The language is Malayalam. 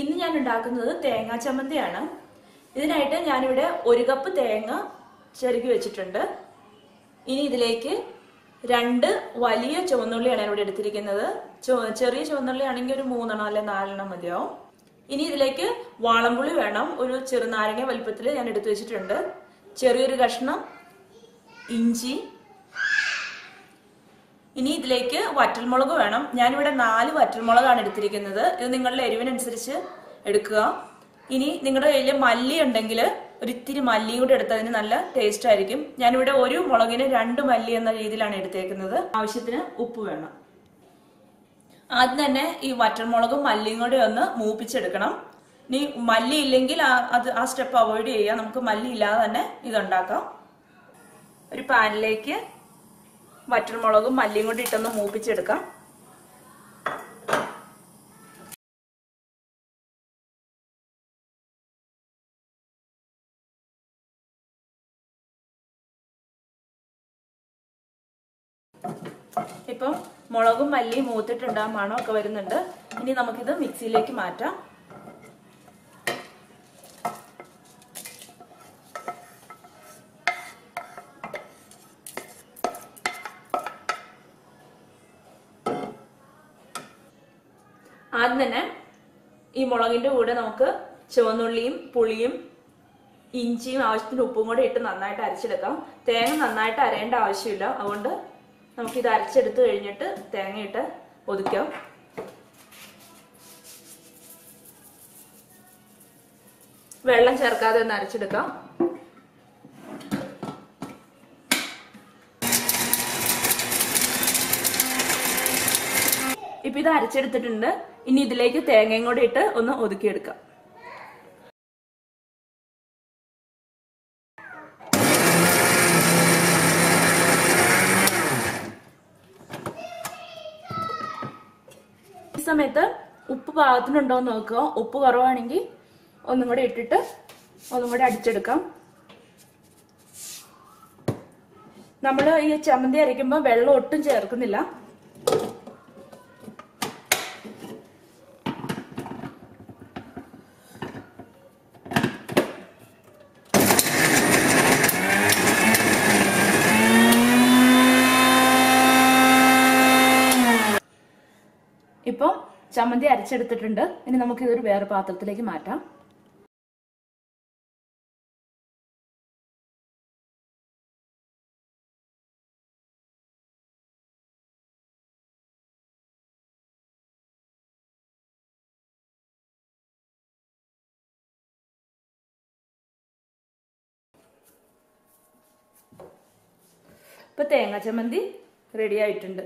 ഇന്ന് ഞാൻ ഉണ്ടാക്കുന്നത് തേങ്ങാ ചമ്മന്തിയാണ്. ഇതിനായിട്ട് ഞാനിവിടെ ഒരു കപ്പ് തേങ്ങ ചെറുകി വെച്ചിട്ടുണ്ട്. ഇനി ഇതിലേക്ക് രണ്ട് വലിയ ചുവന്നുള്ളിയാണ് ഞാൻ ഇവിടെ എടുത്തിരിക്കുന്നത് ചെറിയ ചുവന്നുള്ളി ആണെങ്കിൽ ഒരു മൂന്നെണ്ണം അല്ലെ നാലെണ്ണം മതിയാവും. ഇനി ഇതിലേക്ക് വാളംപുളി വേണം. ഒരു ചെറുനാരങ്ങ വലുപ്പത്തിൽ ഞാൻ എടുത്തു വെച്ചിട്ടുണ്ട്. ചെറിയൊരു കഷ്ണം ഇഞ്ചി ഇനി ഇതിലേക്ക് വറ്റൽമുളക് വേണം. ഞാനിവിടെ നാല് വറ്റൽമുളകാണ് എടുത്തിരിക്കുന്നത്. ഇത് നിങ്ങളുടെ എരിവിനനുസരിച്ച് എടുക്കുക. ഇനി നിങ്ങളുടെ കയ്യിൽ മല്ലി ഉണ്ടെങ്കിൽ ഒരിത്തിരി മല്ലിയും കൂടി എടുത്തതിന് നല്ല ടേസ്റ്റ് ആയിരിക്കും. ഞാനിവിടെ ഒരു മുളകിന് രണ്ട് മല്ലി എന്ന രീതിയിലാണ് എടുത്തേക്കുന്നത്. ആവശ്യത്തിന് ഉപ്പ് വേണം. ആദ്യം തന്നെ ഈ വറ്റൽമുളകും മല്ലിയും കൂടി ഒന്ന് മൂപ്പിച്ചെടുക്കണം. ഇനി മല്ലി ഇല്ലെങ്കിൽ അത് ആ സ്റ്റെപ്പ് അവോയ്ഡ് ചെയ്യുക. നമുക്ക് മല്ലി ഇല്ലാതെ തന്നെ ഇതുണ്ടാക്കാം. ഒരു പാനിലേക്ക് വറ്റൽമുളകും മല്ലിയും കൂടി ഇട്ടൊന്ന് മൂപ്പിച്ചെടുക്കാം. ഇപ്പം മുളകും മല്ലിയും മൂത്തിട്ടുണ്ടാകും മണമൊക്കെ വരുന്നുണ്ട്. ഇനി നമുക്കിത് മിക്സിയിലേക്ക് മാറ്റാം. ആദ്യം തന്നെ ഈ മുളകിന്റെ കൂടെ നമുക്ക് ചുവന്നുള്ളിയും പുളിയും ഇഞ്ചിയും ആവശ്യത്തിന് ഉപ്പും കൂടെ ഇട്ട് നന്നായിട്ട് അരച്ചെടുക്കാം. തേങ്ങ നന്നായിട്ട് അരയേണ്ട ആവശ്യമില്ല. അതുകൊണ്ട് നമുക്കിത് അരച്ചെടുത്ത് കഴിഞ്ഞിട്ട് തേങ്ങയിട്ട് ഒതുക്കാം. വെള്ളം ചേർക്കാതെ ഒന്ന് അരച്ചെടുക്കാം. ഇപ്പൊ ഇത് അരച്ചെടുത്തിട്ടുണ്ട്. ഇനി ഇതിലേക്ക് തേങ്ങയും കൂടി ഇട്ട് ഒന്ന് ഒതുക്കിയെടുക്കാം. ഈ സമയത്ത് ഉപ്പ് പാകത്തിനുണ്ടോ എന്ന് നോക്കുക. ഉപ്പ് കുറവാണെങ്കിൽ ഒന്നും കൂടെ ഇട്ടിട്ട് ഒന്നും കൂടെ അടിച്ചെടുക്കാം. നമ്മൾ ഈ ചമ്മന്തി അരയ്ക്കുമ്പോൾ വെള്ളം ഒട്ടും ചേർക്കുന്നില്ല. ഇപ്പം ചമ്മന്തി അരച്ചെടുത്തിട്ടുണ്ട്. ഇനി നമുക്ക് ഇതൊരു വേറെ പാത്രത്തിലേക്ക് മാറ്റാം. ഇപ്പൊ തേങ്ങ ചമ്മന്തി റെഡി ആയിട്ടുണ്ട്.